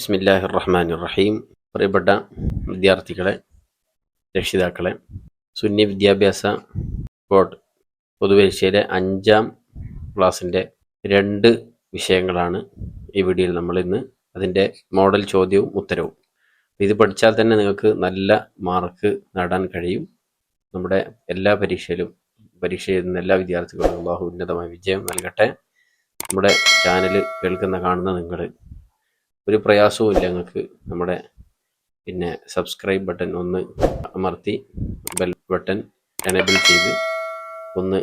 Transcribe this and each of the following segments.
ബിസ്മില്ലാഹി റഹ്മാൻ റഹീം പ്രിയപ്പെട്ട വിദ്യാർത്ഥികളെ രക്ഷിതാക്കളെ സുന്നി വിദ്യാഭ്യാസ ബോർഡ് പൊതുപരീക്ഷയിലെ അഞ്ചാം ക്ലാസ്സിന്റെ രണ്ട് വിഷയങ്ങളാണ് ഈ വീഡിയോയിൽ നമ്മൾ ഇന്ന് അതിന്റെ മോഡൽ ചോദ്യവും ഉത്തരവും. ഇത് പഠിച്ചാൽ തന്നെ നിങ്ങൾക്ക് നല്ല മാർക്ക് നേടാൻ കഴിയും. നമ്മുടെ എല്ലാ പരീക്ഷയിലും പരീക്ഷ എഴുതുന്ന എല്ലാ വിദ്യാർത്ഥികളും അള്ളാഹു ഉന്നതമായ വിജയം നൽകട്ടെ. നമ്മുടെ ചാനൽ കേൾക്കുന്ന കാണുന്ന നിങ്ങൾ ഒരു പ്രയാസവും ഇല്ല നിങ്ങൾക്ക് നമ്മുടെ പിന്നെ സബ്സ്ക്രൈബ് ബട്ടൺ ഒന്ന് അമർത്തി ബെൽ ബട്ടൺ എനേബിൾ ചെയ്ത് ഒന്ന്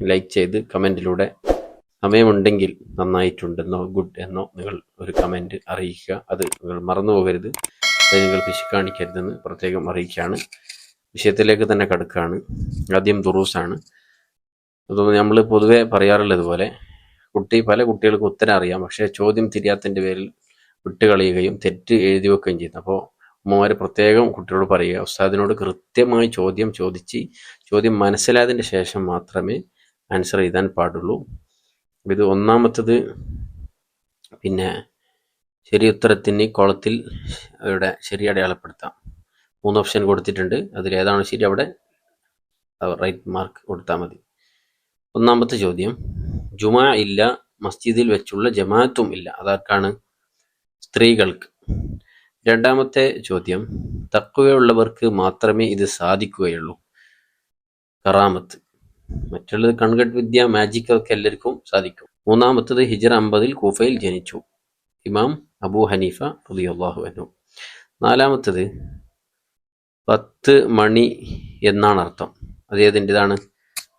ലൈക്ക് ചെയ്ത് കമന്റിലൂടെ സമയമുണ്ടെങ്കിൽ നന്നായിട്ടുണ്ടെന്നോ ഗുഡ് എന്നോ നിങ്ങൾ ഒരു കമന്റ് അറിയിക്കുക. അത് നിങ്ങൾ മറന്നു പോകരുത്. അത് നിങ്ങൾ പിശു കാണിക്കരുതെന്ന് പ്രത്യേകം അറിയിക്കുകയാണ്. വിഷയത്തിലേക്ക് തന്നെ കടക്കുകയാണ്. ആദ്യം ദുറൂസാണ്. അതുകൊണ്ട് നമ്മൾ പൊതുവേ പറയാറുള്ളതുപോലെ കുട്ടി പല കുട്ടികൾക്കും ഉത്തരം അറിയാം. പക്ഷേ ചോദ്യം തിരിയാത്തതിന്റെ പേരിൽ വിട്ടുകളയുകയും തെറ്റ് എഴുതി വെക്കുകയും ചെയ്യുന്നു. അപ്പോൾ ഉമ്മമാർ പ്രത്യേകം കുട്ടികളോട് പറയുക ഉസ്താദിനോട് കൃത്യമായി ചോദ്യം ചോദിച്ച് ചോദ്യം മനസ്സിലായതിന് ശേഷം മാത്രമേ ആൻസർ എഴുതാൻ പാടുള്ളൂ. ഇത് ഒന്നാമത്തത്. പിന്നെ ശരി ഉത്തരത്തിന് കോളത്തിൽ അവരുടെ ശരി അടയാളപ്പെടുത്താം. മൂന്ന് ഓപ്ഷൻ കൊടുത്തിട്ടുണ്ട്. അതിൽ ഏതാണ് ശരി? അവിടെ റൈറ്റ് മാർക്ക് കൊടുത്താൽ മതി. ഒന്നാമത്തെ ചോദ്യം ജുമാ ഇല്ല മസ്ജിദിൽ വെച്ചുള്ള ജമാഅത്തും ഇല്ല. അതാർക്കാണ്? സ്ത്രീകൾക്ക്. രണ്ടാമത്തെ ചോദ്യം തക്കുവയുള്ളവർക്ക് മാത്രമേ ഇത് സാധിക്കുകയുള്ളൂ. കറാമത്ത്. മറ്റുള്ളത് കൺകട്ട് വിദ്യ മാജിക് ഒക്കെ എല്ലാവർക്കും സാധിക്കും. മൂന്നാമത്തത് ഹിജറ അമ്പതിൽ കൂഫയിൽ ജനിച്ചു. ഇമാം അബൂ ഹനീഫ റളിയല്ലാഹു അൻഹു. നാലാമത്തത് പത്ത് മണി എന്നാണ് അർത്ഥം. അത് ഏതിന്റെതാണ്?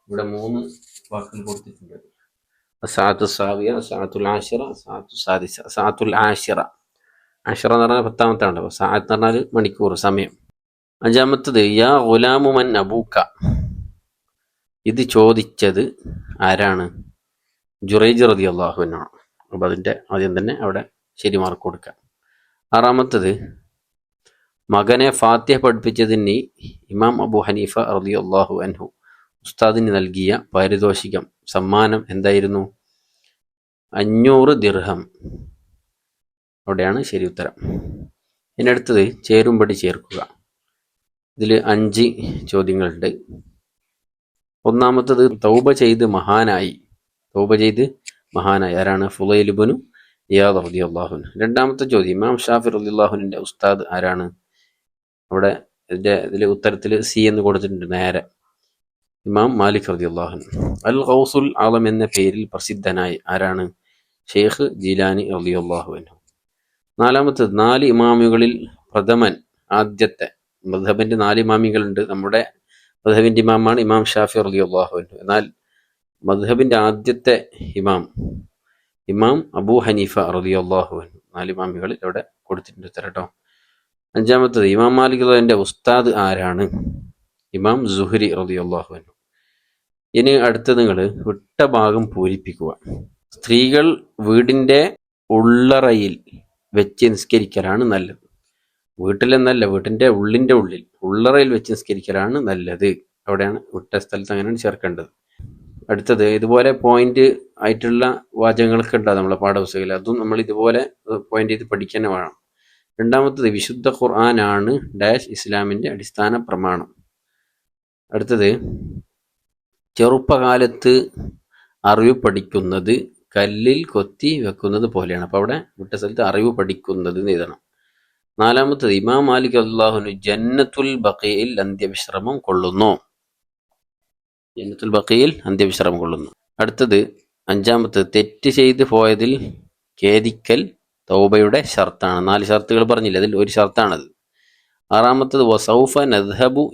ഇവിടെ മൂന്ന് വാക്കുകൾ കൊടുത്തിട്ടുണ്ട്. സാത്തു സാവിയ സാത്തുൽ ആഷിറ സാത്തു സാദിസ സാത്തുൽ ആഷിറ. ആഷിറ എന്ന് പറഞ്ഞാൽ പത്താമത്തെ ഉണ്ട് സാഹത്ത് എന്ന് പറഞ്ഞാൽ മണിക്കൂർ സമയം. അഞ്ചാമത്തത് യാ ഗുലാമുമൻ അബൂക്ക. ഇത് ചോദിച്ചത് ആരാണ്? ജുറൈജ് റതി അള്ളാഹുവിനാണ് അപ്പോൾ അതിന്റെ ആദ്യം തന്നെ അവിടെ ശരി മാർക്ക് കൊടുക്കാം ആറാമത്തത് മകനെ ഫാത്തിഹ പഠിപ്പിച്ചതിന് ഇമാം അബു ഹനീഫ റതി അള്ളാഹു അൻഹു ഉസ്താദിന് നൽകിയ പാരിതോഷികം സമ്മാനം എന്തായിരുന്നു? അഞ്ഞൂറ് ദിർഹം. അവിടെയാണ് ശരി ഉത്തരം. ഇനി അടുത്തത് ചേരുംപടി ചേർക്കുക. ഇതിൽ അഞ്ച് ചോദ്യങ്ങളുണ്ട്. ഒന്നാമത്തത് തൗബ ചെയ്ത് മഹാനായി. തൗബ ചെയ്ത് മഹാനായി. ആരാണ്? ഫുലൈലുബനു ഇയാദ് റബി അള്ളാഹുൻ രണ്ടാമത്തെ ചോദ്യം ഇമാം ഷാഫി റബി അള്ളാഹുവിന്റെ ഉസ്താദ് ആരാണ്? അവിടെ ഇതിന്റെ ഇതിൽ ഉത്തരത്തിൽ സി എന്ന് കൊടുത്തിട്ടുണ്ട് നേരെ. ഇമാം മാലിക് റബി അള്ളാഹുൻ അൽ ഖൗസുൽ ആലം എന്ന പേരിൽ പ്രസിദ്ധനായി ആരാണ്? ഷെയ്ഖ് ജീലാനി റതി അള്ളാഹുവിനു നാലാമത്തത് നാല് ഇമാമികളിൽ പ്രഥമൻ ആദ്യത്തെ. മധബിന്റെ നാല് ഇമാമികളുണ്ട്. നമ്മുടെ മധബിന്റെ ഇമാമാണ് ഇമാം ഷാഫി റലി അള്ളാഹുവിനു എന്നാൽ മധബിന്റെ ആദ്യത്തെ ഇമാം ഇമാം അബൂ ഹനീഫ റലി അള്ളാഹുവിനു നാല് ഇമാമികളിൽ അവിടെ കൊടുത്തിട്ടുണ്ട് തരട്ടോ അഞ്ചാമത്തത് ഇമാം മാലിക് ഉസ്താദ് ആരാണ്? ഇമാം ജുഹരി റലി അള്ളാഹുവിനു ഇനി അടുത്ത നിങ്ങൾ വിട്ട ഭാഗം പൂരിപ്പിക്കുക. സ്ത്രീകൾ വീടിന്റെ ഉള്ളറയിൽ വെച്ച് നിസ്കരിക്കലാണ് നല്ലത്. വീട്ടിലെന്നല്ല വീട്ടിന്റെ ഉള്ളിന്റെ ഉള്ളിൽ ഉള്ളറയിൽ വെച്ച് നിസ്കരിക്കലാണ് നല്ലത്. അവിടെയാണ് വിട്ട സ്ഥലത്ത് അങ്ങനെയാണ് ചേർക്കേണ്ടത്. അടുത്തത് ഇതുപോലെ പോയിന്റ് ആയിട്ടുള്ള വാചകങ്ങളൊക്കെ ഉണ്ടാകും നമ്മളെ പാഠപുസ്തകത്തിൽ. അതും നമ്മൾ ഇതുപോലെ പോയിന്റ് ചെയ്ത് പഠിക്കാൻ വേണം. രണ്ടാമത്തത് വിശുദ്ധ ഖുർആനാണ് ഡാഷ് ഇസ്ലാമിന്റെ അടിസ്ഥാന പ്രമാണം. അടുത്തത് ചെറുപ്പകാലത്ത് അറിവ് പഠിക്കുന്നത് കല്ലിൽ കൊത്തി വെക്കുന്നത് പോലെയാണ്. അപ്പോൾ അവിടെ വിട്ട സ്ഥലത്ത് അറിവ് പഠിക്കുന്നത് എഴുതണം. നാലാമത്തത് ഇമാം മാലിക് അള്ളാഹുനു ജന്നത്തുൽ ബക്കയിൽ അന്ത്യവിശ്രമം കൊള്ളുന്നു. ജന്നത്തുൽ ബക്കയിൽ അന്ത്യവിശ്രമം കൊള്ളുന്നു. അടുത്തത് അഞ്ചാമത്തത് തെറ്റ് ചെയ്ത് പോയതിൽ ഖേദിക്കൽ തൗബയുടെ ഷർത്താണ്. നാല് ഷർത്തുകൾ പറഞ്ഞില്ല? അതിൽ ഒരു ഷർത്താണത്. ആറാമത്തത് വസൗഫ നദ്ഹബു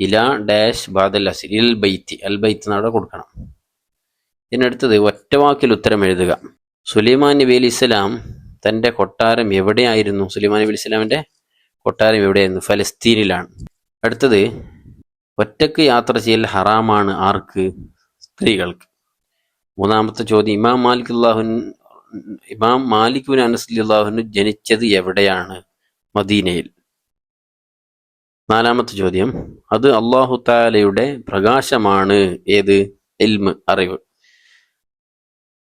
ഇല ഡാഷ് ബാദൽ അസിൽ ഇൽ ബൈത്തി. അൽ ബൈത്ത് എന്നവിടെ കൊടുക്കണം. ഇതിനടുത്തത് ഒറ്റവാക്കിൽ ഉത്തരം എഴുതുക. സുലൈമാൻ നബി അലി ഇസ്ലാം തന്റെ കൊട്ടാരം എവിടെയായിരുന്നു? സുലൈമാൻ നബി ഇസ്ലാമിന്റെ കൊട്ടാരം എവിടെയായിരുന്നു? ഫലസ്തീനിലാണ്. അടുത്തത് ഒറ്റയ്ക്ക് യാത്ര ചെയ്യൽ ഹറാമാണ് ആർക്ക്? സ്ത്രീകൾക്ക്. മൂന്നാമത്തെ ചോദ്യം ഇമാം മാലിക് അള്ളാഹുൻ ഇമാം മാലിക് ബിൻ ജനിച്ചത് എവിടെയാണ്? മദീനയിൽ. നാലാമത്തെ ചോദ്യം അത് അള്ളാഹു താലയുടെ പ്രകാശമാണ്. ഏത്? എൽമ് അറിവ്.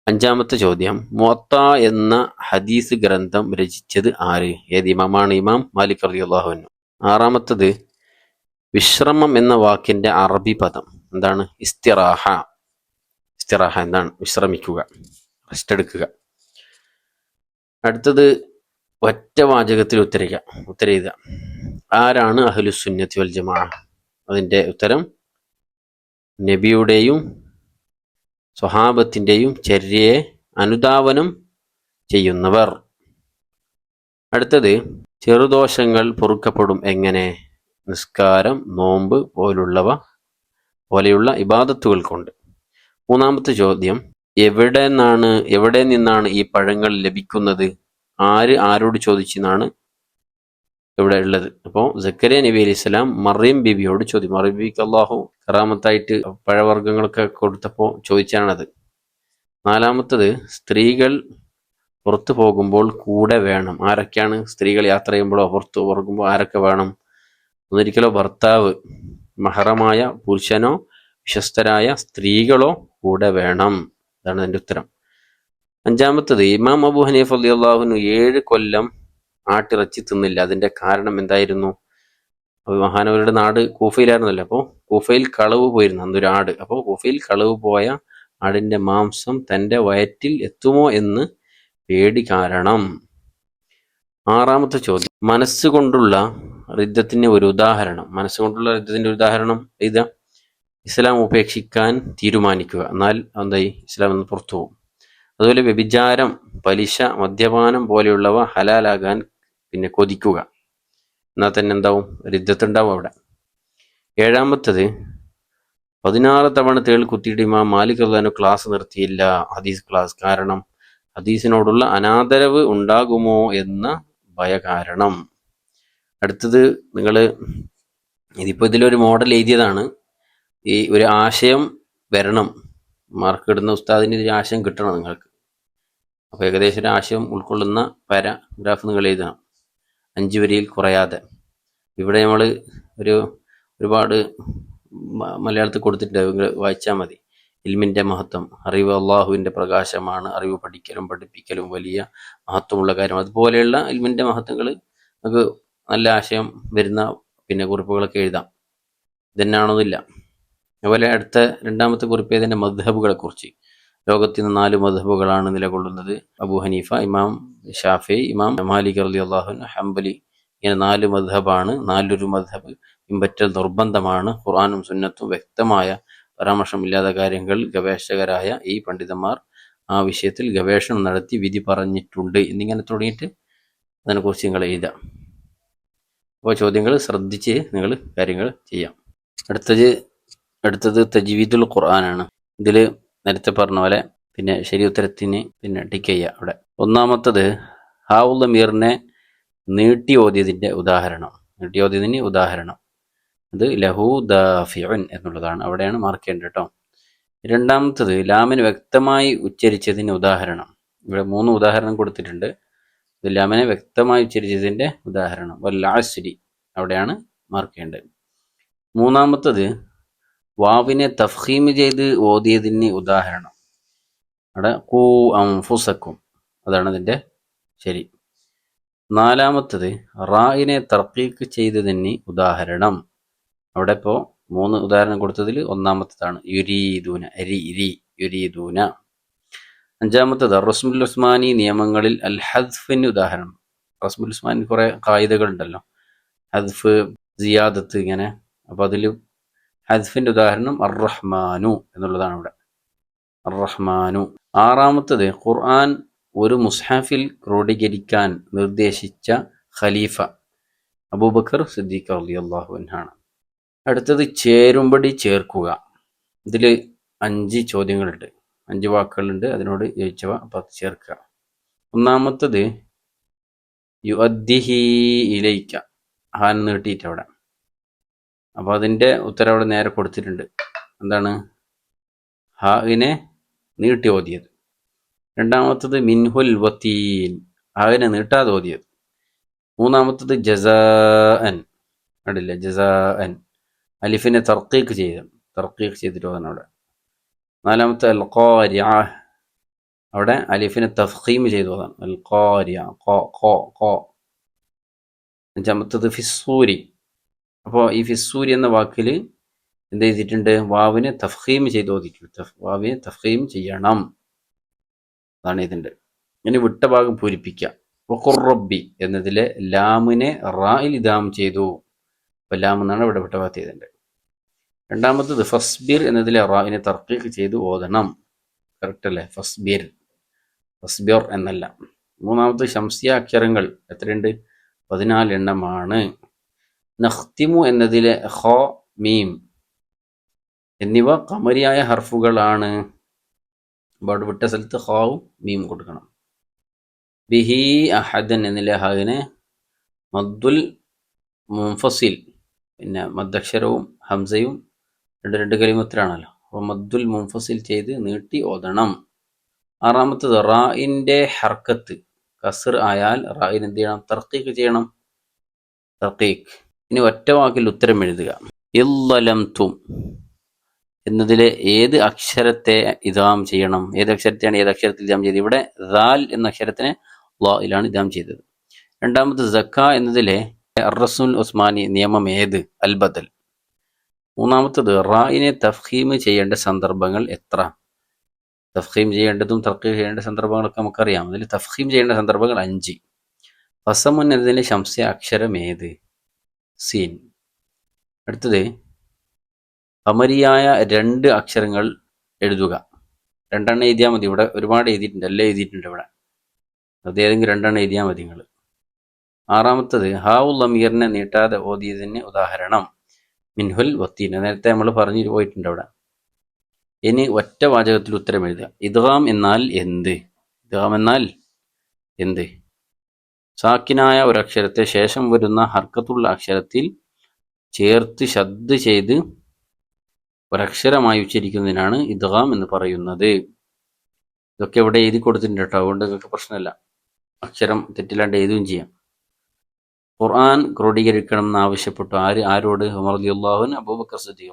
അഞ്ചാമത്തെ ചോദ്യം മൊത്ത എന്ന ഹദീസ് ഗ്രന്ഥം രചിച്ചത് ആര്? ഏത് ഇമാമാണ്? ഇമാം മാലിക് അൻഹു. ആറാമത്തത് വിശ്രമം എന്ന വാക്കിന്റെ അറബി പദം എന്താണ്? ഇസ്തിറാഹ. ഇസ്തിറാഹ എന്താണ്? വിശ്രമിക്കുക റെസ്റ്റ് എടുക്കുക. അടുത്തത് ഒറ്റ വാചകത്തിൽ ഉത്തരിക്കുക. ഉത്തരയുക ആരാണ് അഹ്ലുസുന്നത്തി വൽ ജമാ അതിന്റെ ഉത്തരം നബിയുടെയും സ്വഹാബത്തിന്റെയും ചര്യയെ അനുധാവനം ചെയ്യുന്നവർ. അടുത്തത് ചെറുദോഷങ്ങൾ പൊറുക്കപ്പെടും എങ്ങനെ? നിസ്കാരം നോമ്പ് പോലുള്ളവ പോലെയുള്ള ഇബാദത്തുകൾ കൊണ്ട്. മൂന്നാമത്തെ ചോദ്യം എവിടെ നിന്നാണ് എവിടെ നിന്നാണ് ഈ പഴങ്ങൾ ലഭിക്കുന്നത്? ആര് ആരോട് ചോദിച്ചെന്നാണ് ഇവിടെ ഉള്ളത്. അപ്പോൾ സക്കരിയ നബി അലൈഹി സ്വലാം മറിയം ബിബിയോട് ചോദ്യം മറിയം ബിബിക്ക് അള്ളാഹു കറാമത്തായിട്ട് പഴവർഗങ്ങളൊക്കെ കൊടുത്തപ്പോൾ ചോദിച്ചാണത്. നാലാമത്തത് സ്ത്രീകൾ പുറത്തു പോകുമ്പോൾ കൂടെ വേണം. ആരൊക്കെയാണ് സ്ത്രീകൾ യാത്ര ചെയ്യുമ്പോഴോ പുറത്തു പോകുമ്പോൾ ആരൊക്കെ വേണം? ഒന്നിരിക്കലോ ഭർത്താവ് മഹറമായ പുരുഷനോ വിശ്വസ്തരായ സ്ത്രീകളോ കൂടെ വേണം. അതാണ് അതിന്റെ ഉത്തരം. അഞ്ചാമത്തത് ഇമാം അബു ഹനീഫ് അലി അള്ളാഹുനു ഏഴ് കൊല്ലം ആട്ടിറച്ചി തിന്നില്ല. അതിന്റെ കാരണം എന്തായിരുന്നു? മഹാനവരുടെ നാട് കൂഫയിലായിരുന്നല്ലോ. അപ്പോൾ കൂഫയിൽ കളവ് പോയിരുന്നു അന്നൊരു ആട്. അപ്പോൾ കൂഫയിൽ കളവ് പോയ ആടിന്റെ മാംസം തന്റെ വയറ്റിൽ എത്തുമോ എന്ന് പേടി കാരണം ആറാമത്തെ ചോദ്യം. മനസ്സുകൊണ്ടുള്ള റിദ്ധത്തിന് ഒരു ഉദാഹരണം. മനസ്സുകൊണ്ടുള്ള റിദ്ധത്തിന്റെ ഉദാഹരണം ഇത്. ഇസ്ലാം ഉപേക്ഷിക്കാൻ തീരുമാനിക്കുക. എന്നാൽ എന്തായി? ഇസ്ലാം എന്ന് പുറത്തു പോകും അതുപോലെ വ്യഭിചാരം പലിശ മദ്യപാനം പോലെയുള്ളവ ഹലാലാകാൻ പിന്നെ കൊതിക്കുക. എന്നാൽ തന്നെ എന്താവും? രുദ്ധത്തുണ്ടാവും അവിടെ. ഏഴാമത്തത് പതിനാറ് തവണ തേൾ കുത്തിയിട്ട് ഇമാം മാലിക് അള്ളഹാനു ക്ലാസ് നിർത്തിയില്ല. ഹദീസ് ക്ലാസ് കാരണം ഹദീസിനോടുള്ള അനാദരവ് ഉണ്ടാകുമോ എന്ന ഭയകാരണം. അടുത്തത് നിങ്ങൾ ഇതിപ്പോൾ ഇതിലൊരു മോഡൽ എഴുതിയതാണ്. ഈ ഒരു ആശയം വരണം. മാർക്ക് ഇടുന്ന ഉസ്താദിന് ഒരു ആശയം കിട്ടണം നിങ്ങൾക്ക്. അപ്പോൾ ഏകദേശം ഒരു ആശയം ഉൾക്കൊള്ളുന്ന പാരഗ്രാഫ് നിങ്ങൾ എഴുതണം. അഞ്ച് വരിയിൽ കുറയാതെ. ഇവിടെ നമ്മൾ ഒരു ഒരുപാട് മലയാളത്തിൽ കൊടുത്തിട്ടുണ്ട്. വായിച്ചാൽ മതി. ഇൽമിന്റെ മഹത്വം അറിവ് അള്ളാഹുവിന്റെ പ്രകാശമാണ് അറിവ് പഠിക്കലും പഠിപ്പിക്കലും വലിയ മഹത്വമുള്ള കാര്യം അതുപോലെയുള്ള ഇൽമിന്റെ മഹത്വങ്ങൾ നമുക്ക് നല്ല ആശയം വരുന്ന പിന്നെ കുറിപ്പുകളൊക്കെ എഴുതാം. ഇതന്നാണോന്നില്ല അതുപോലെ അടുത്ത രണ്ടാമത്തെ കുറിപ്പ് ഇതിന്റെ മദ്ഹബുകളെ നിന്ന് നാല് മധബുകളാണ് നിലകൊള്ളുന്നത്. അബു ഹനീഫ ഇമാം ഷാഫി ഇമാം മാലിക് അലി അള്ളാഹുൻ ഹംബലി. ഇങ്ങനെ നാല് മധബാണ് നാലൊരു മധബ് പിൻപറ്റൽ നിർബന്ധമാണ്. ഖുർആാനും സുന്നത്തും വ്യക്തമായ പരാമർശമില്ലാത്ത കാര്യങ്ങൾ ഗവേഷകരായ ഈ പണ്ഡിതന്മാർ ആ വിഷയത്തിൽ ഗവേഷണം നടത്തി വിധി പറഞ്ഞിട്ടുണ്ട്. എന്നിങ്ങനെ തുടങ്ങിയിട്ട് അതിനെക്കുറിച്ച് നിങ്ങൾ എഴുതാം. അപ്പോൾ ചോദ്യങ്ങൾ ശ്രദ്ധിച്ച് നിങ്ങൾ കാര്യങ്ങൾ ചെയ്യാം. അടുത്തത് അടുത്തത് തജ്വീദുൽ ഖുർആനാണ്. ഇതിൽ നേരത്തെ പറഞ്ഞ പോലെ പിന്നെ ശരി ഉത്തരത്തിന് പിന്നെ ടിക്ക് ചെയ്യുക അവിടെ. ഒന്നാമത്തത് ഹാവുൽ മീറിനെ നീട്ടി ഓതിയതിന്റെ ഉദാഹരണം. നീട്ടി ഓതിയതിന് ഉദാഹരണം. അത് ലഹു ദാഫിഉൻ എന്നുള്ളതാണ്. അവിടെയാണ് മാർക്ക് ചെയ്യേണ്ടത് കേട്ടോ രണ്ടാമത്തത് ലാമിന് വ്യക്തമായി ഉച്ചരിച്ചതിന് ഉദാഹരണം. ഇവിടെ മൂന്ന് ഉദാഹരണം കൊടുത്തിട്ടുണ്ട്. ലാമിനെ വ്യക്തമായി ഉച്ചരിച്ചതിന്റെ ഉദാഹരണം. വല്ലാശ്രി അവിടെയാണ് മാർക്ക് ചെയ്യേണ്ടത്. മൂന്നാമത്തത് വാവിനെ തഫ്ഹീം ചെയ്ത് ഓതിയതിന് ഉദാഹരണം. അവിടെ കൂ അംഫുസക്കും. അതാണ് അതിന്റെ ശരി. നാലാമത്തത് റായിനെ തർക്കീക്ക് ചെയ്തതിന് ഉദാഹരണം. അവിടെ ഇപ്പോൾ മൂന്ന് ഉദാഹരണം കൊടുത്തതിൽ ഒന്നാമത്തതാണ് യുരീദൂന രി രി യുരീദൂന. അഞ്ചാമത്തത് റസ്മുൽ ഉസ്മാനി നിയമങ്ങളിൽ അൽ ഹദ്ഫിന് ഉദാഹരണം. റസ്മുൽ ഉസ്മാനി കുറേ കായികകളുണ്ടല്ലോ. ഹദ്ഫ് സിയാദത്ത് ഇങ്ങനെ. അപ്പോൾ അതിൽ ഹദ്ഫിന്റെ ഉദാഹരണം അർറഹ്മാനു എന്നുള്ളതാണ് ഇവിടെ അർറഹ്മാനു. ആറാമത്തത് ഖുർആൻ ഒരു മുസ്ഹാഫിൽ ക്രോഡീകരിക്കാൻ നിർദ്ദേശിച്ച ഖലീഫ അബൂബക്കർ സിദ്ദീഖ് അലി അള്ളാഹു ആണ് അടുത്തത് ചേരുമ്പടി ചേർക്കുക. ഇതിൽ അഞ്ച് ചോദ്യങ്ങളുണ്ട്. അഞ്ച് വാക്കുകളുണ്ട്. അതിനോട് ചോദിച്ചവ അത് ചേർക്കുക. ഒന്നാമത്തത് യു അദ്ദിഹി ഇലയിക്ക ഹാൻ നീട്ടിയിട്ട് അവിടെ അപ്പോൾ അതിന്റെ ഉത്തരം അവിടെ നേരെ കൊടുത്തിട്ടുണ്ട്. എന്താണ്? ഹാവിനെ നീട്ടി ഓതിയത്. രണ്ടാമത്തത് മിൻഹുൽ വത്തീൻ ഹാവിനെ നീട്ടാതെ ഓതിയത്. മൂന്നാമത്തത് ജസാ അൻ കണ്ടില്ല അലിഫിനെ തർക്കീക്ക് ചെയ്ത് തർക്കീക്ക് ചെയ്തിട്ട് ഓതണം അവിടെ. നാലാമത്തെ അൽ ഖാരിഅ അവിടെ അലിഫിനെ തഫ്ഖീം ചെയ്തു ഓതാണ്. അൽ ഖാരിയ കോ കോ ഖോ. അഞ്ചാമത്തത് ഫിസ്സൂരി. അപ്പോൾ ഈ ഫിസൂരി എന്ന വാക്കിൽ എന്ത് ചെയ്തിട്ടുണ്ട് വാവിനെ തഫ്ഹീം ചെയ്ത് ഓതിട്ടുണ്ട് വാവിനെ തഫ്ഹീം ചെയ്യണം. അതാണ് ഇതിന്റെ ഇനി വിട്ട ഭാഗം പൂരിപ്പിക്കുക വഖുറബി എന്നതിലെ ലാമിനെ റായിൽ ഇദാം ചെയ്തു. അപ്പോൾ ലാം എന്നാണ് ഇവിടെ വിട്ട ഭാഗത്ത് ചെയ്തിട്ടുണ്ട് രണ്ടാമത്തത് ഫസ്ബിർ എന്നതിലെ റായിനെ തർക്കീക്ക് ചെയ്ത് ഓതണം. കറക്റ്റ് അല്ലേ? ഫസ്ബിർ. ഫസ്ബിർ എന്നല്ല. മൂന്നാമത് ശംസിയ അക്ഷരങ്ങൾ എത്രയുണ്ട്? പതിനാല് നഖ്തിമു എന്നതിലെ ഹോ മീം. എന്നിവ കമരിയായ ഹർഫുകളാണ്. അവിടെ വിട്ട സ്ഥലത്ത് ഹാവും മീം കൊടുക്കണം. ബിഹി അഹദൻ എന്നിലെ ഹദിനെ മദ്ദുൽ മുൻഫസിൽ പിന്നെ മദ്ദക്ഷരവും ഹംസയും രണ്ട് രണ്ട് കലിമത്തിലാണല്ലോ. അപ്പോൾ മദ്ദുൽ മുൻഫസിൽ ചെയ്ത് നീട്ടി ഓതണം. ആറാമത്തത് റായിന്റെ ഹർക്കത്ത്. കസർ ആയാൽ റായിന് എന്ത് ചെയ്യണം? തർക്കീക്ക് ചെയ്യണം. തർക്കീക്ക്. ഇനി ഒറ്റ വാക്കിൽ ഉത്തരം എഴുതുക. ഇല്ലലം തും എന്നതിലെ ഏത് അക്ഷരത്തെ ഇതാം ചെയ്യണം? ഏത് അക്ഷരത്തെയാണ് ഏത് അക്ഷരത്തിൽ ഇതാം ചെയ്തത്? ഇവിടെ റാൽ എന്ന അക്ഷരത്തിനെ ലായിലാണ് ഇതാം ചെയ്തത്. രണ്ടാമത് സക്ക എന്നതിലെ റസുൽ ഉസ്മാനി നിയമം ഏത്? അൽബദൽ. മൂന്നാമത്തത് റായിനെ തഫ്ഹീം ചെയ്യേണ്ട സന്ദർഭങ്ങൾ എത്ര? തഫ്ഹീം ചെയ്യേണ്ടതും തർക്കീം ചെയ്യേണ്ട സന്ദർഭങ്ങളൊക്കെ നമുക്കറിയാം. അതിൽ തഫ്ഹീം ചെയ്യേണ്ട സന്ദർഭങ്ങൾ അഞ്ച്. ഫസമുൻ എന്നതിലെ ശംസ്യ അക്ഷരം ഏത്? സീൻ. അടുത്തത് അമരിയായ രണ്ട് അക്ഷരങ്ങൾ എഴുതുക. രണ്ടെണ്ണം എഴുതിയാൽ മതി. ഇവിടെ ഒരുപാട് എഴുതിയിട്ടുണ്ട്. എല്ലാം എഴുതിയിട്ടുണ്ട് ഇവിടെ. അത് ഏതെങ്കിലും രണ്ടെണ്ണം എഴുതിയാൽ മതി നിങ്ങൾ ആറാമത്തത് ഹാവുൽ അമീറിനെ നീട്ടാതെ ഓതിയതിന് ഉദാഹരണം. മിൻഹുൽ വത്തീന നേരത്തെ നമ്മൾ പറഞ്ഞു പോയിട്ടുണ്ട് അവിടെ. ഇനി ഒറ്റ വാചകത്തിൽ ഉത്തരം എഴുതുക. ഇദ്ഗാം എന്നാൽ എന്ത്? ഇദ്ഗാം എന്നാൽ എന്ത്? സാക്കിനായ ഒരു അക്ഷരത്തെ ശേഷം വരുന്ന ഹർക്കത്തുള്ള അക്ഷരത്തിൽ ചേർത്ത് ശബ്ദ ചെയ്ത് ഒരക്ഷരമായി ഉച്ചരിക്കുന്നതിനാണ് ഇദ്ഗാം എന്ന് പറയുന്നത്. ഇതൊക്കെ ഇവിടെ എഴുതി കൊടുത്തിട്ടുണ്ട് കേട്ടോ. അതുകൊണ്ട് നിങ്ങൾക്ക് പ്രശ്നമില്ല. അക്ഷരം തെറ്റില്ലാണ്ട് എഴുതുകയും ചെയ്യാം. ഖുർആൻ ക്രോഡീകരിക്കണം എന്ന് ആവശ്യപ്പെട്ടു. ആര്? ആരോട്? ഉമർ അബൂബക്കർ സദി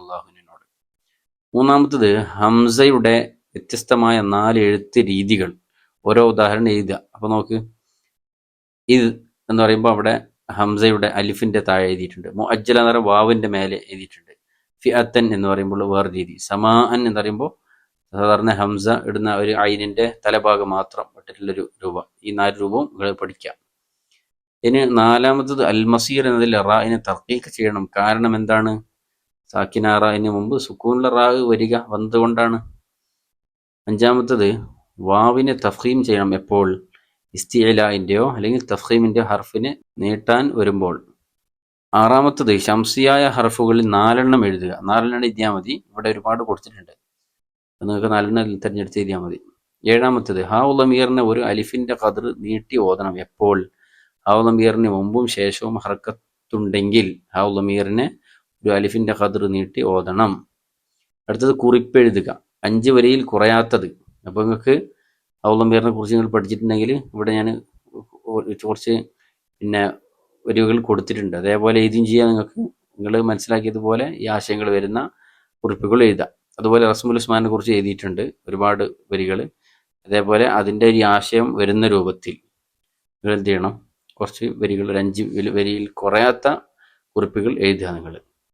മൂന്നാമത്തത് ഹംസയുടെ വ്യത്യസ്തമായ നാല് എഴുത്ത് രീതികൾ. ഓരോ ഉദാഹരണം എഴുതുക. അപ്പോൾ നോക്ക്. ഇത് എന്ന് പറയുമ്പോൾ അവിടെ ഹംസയുടെ അലിഫിന്റെ താഴെ എഴുതിയിട്ടുണ്ട്. മുഅജ്ജല എന്ന് പറയുമ്പോൾ വാവിന്റെ മേലെ എഴുതിയിട്ടുണ്ട്. ഫിഅത്തൻ എന്ന് പറയുമ്പോൾ വേറെ രീതി. സമാഅൻ എന്ന് പറയുമ്പോൾ സാധാരണ ഹംസ ഇടുന്ന ഒരു ഐനിന്റെ തലഭാഗം മാത്രം ഇട്ടിട്ടുള്ളൊരു രൂപ. ഈ നാല് രൂപവും നിങ്ങൾ പഠിക്കാം. ഇനി നാലാമത്തത് അൽ മസീർ എന്നതിൽ റായിനെ തർക്കീക്ക് ചെയ്യണം. കാരണം എന്താണ്? സാക്കിന റായിന് മുമ്പ് സുക്കൂനുള്ള റാവ് വരിക വന്നതുകൊണ്ടാണ്. അഞ്ചാമത്തത് വാവിനെ തഫീം ചെയ്യണം എപ്പോൾ? ഇസ്തിഅലായിന്റെയോ അല്ലെങ്കിൽ തഫീമിന്റെയോ ഹർഫിന് നീട്ടാൻ വരുമ്പോൾ ആറാമത്തത് ശംസിയായ ഹർഫുകളിൽ നാലെണ്ണം എഴുതുക. നാലെണ്ണം എഴുതിയാൽ മതി. ഇവിടെ ഒരുപാട് കൊടുത്തിട്ടുണ്ട്. നിങ്ങൾക്ക് നാലെണ്ണം തിരഞ്ഞെടുത്ത് എഴുതിയാൽ മതി. ഏഴാമത്തത് ഹാവുലമീറിനെ ഒരു അലിഫിന്റെ കതിർ നീട്ടി ഓതണം എപ്പോൾ? ഹാവുലമീറിന് മുമ്പും ശേഷവും ഹർക്കത്തുണ്ടെങ്കിൽ ഹാവുലമീറിനെ ഒരു അലിഫിന്റെ കതിർ നീട്ടി ഓതണം. അടുത്തത് കുറിപ്പെഴുതുക അഞ്ച് വരിയിൽ കുറയാത്തത്. അപ്പോൾ നിങ്ങൾക്ക് ഔലംബീറിനെ കുറിച്ച് നിങ്ങൾ പഠിച്ചിട്ടുണ്ടെങ്കിൽ ഇവിടെ ഞാൻ കുറച്ച് പിന്നെ വരികൾ കൊടുത്തിട്ടുണ്ട്. അതേപോലെ എഴുതുകയും ചെയ്യാൻ നിങ്ങൾക്ക്. നിങ്ങൾ മനസ്സിലാക്കിയതുപോലെ ഈ ആശയങ്ങൾ വരുന്ന കുറിപ്പുകൾ എഴുതാം. അതുപോലെ റസ്മുൽ ഉസ്മാനെ കുറിച്ച് എഴുതിയിട്ടുണ്ട് ഒരുപാട് വരികൾ. അതേപോലെ അതിന്റെ ഒരു ആശയം വരുന്ന രൂപത്തിൽ നിങ്ങൾ എന്ത് ചെയ്യണം? കുറച്ച് വരികൾ ഒരു അഞ്ച് വരിയിൽ കുറയാത്ത കുറിപ്പുകൾ എഴുതുക നിങ്ങൾ.